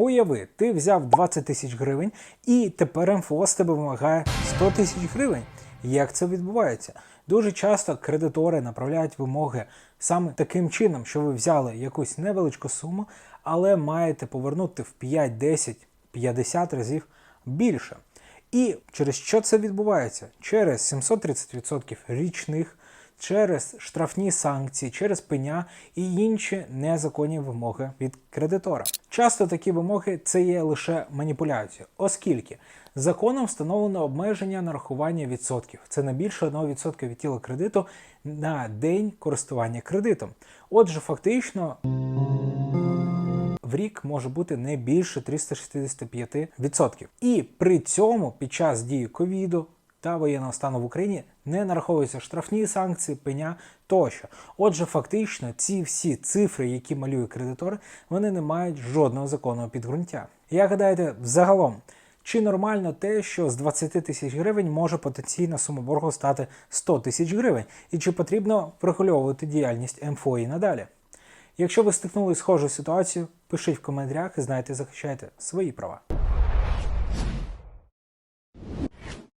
Уяви, ти взяв 20 тисяч гривень, і тепер МФО з тебе вимагає 100 тисяч гривень. Як це відбувається? Дуже часто кредитори направляють вимоги саме таким чином, що ви взяли якусь невеличку суму, але маєте повернути в 5, 10, 50 разів більше. І через що це відбувається? Через 730% річних, через штрафні санкції, через пеня і інші незаконні вимоги від кредитора. Часто такі вимоги це є лише маніпуляція, оскільки законом встановлено обмеження нарахування відсотків. Це не більше 1% від тіла кредиту на день користування кредитом. Отже, фактично в рік може бути не більше 365%. І при цьому під час дії ковіду та воєнного стану в Україні не нараховуються штрафні санкції, пеня тощо. Отже, фактично, ці всі цифри, які малює кредитор, вони не мають жодного законного підґрунтя. Як гадаєте, взагалом, чи нормально те, що з 20 тисяч гривень може потенційна сума боргу стати 100 тисяч гривень, і чи потрібно врегульовувати діяльність МФО і надалі? Якщо ви стикнули з схожою ситуацією, пишіть в коментарях і знайте, захищайте свої права.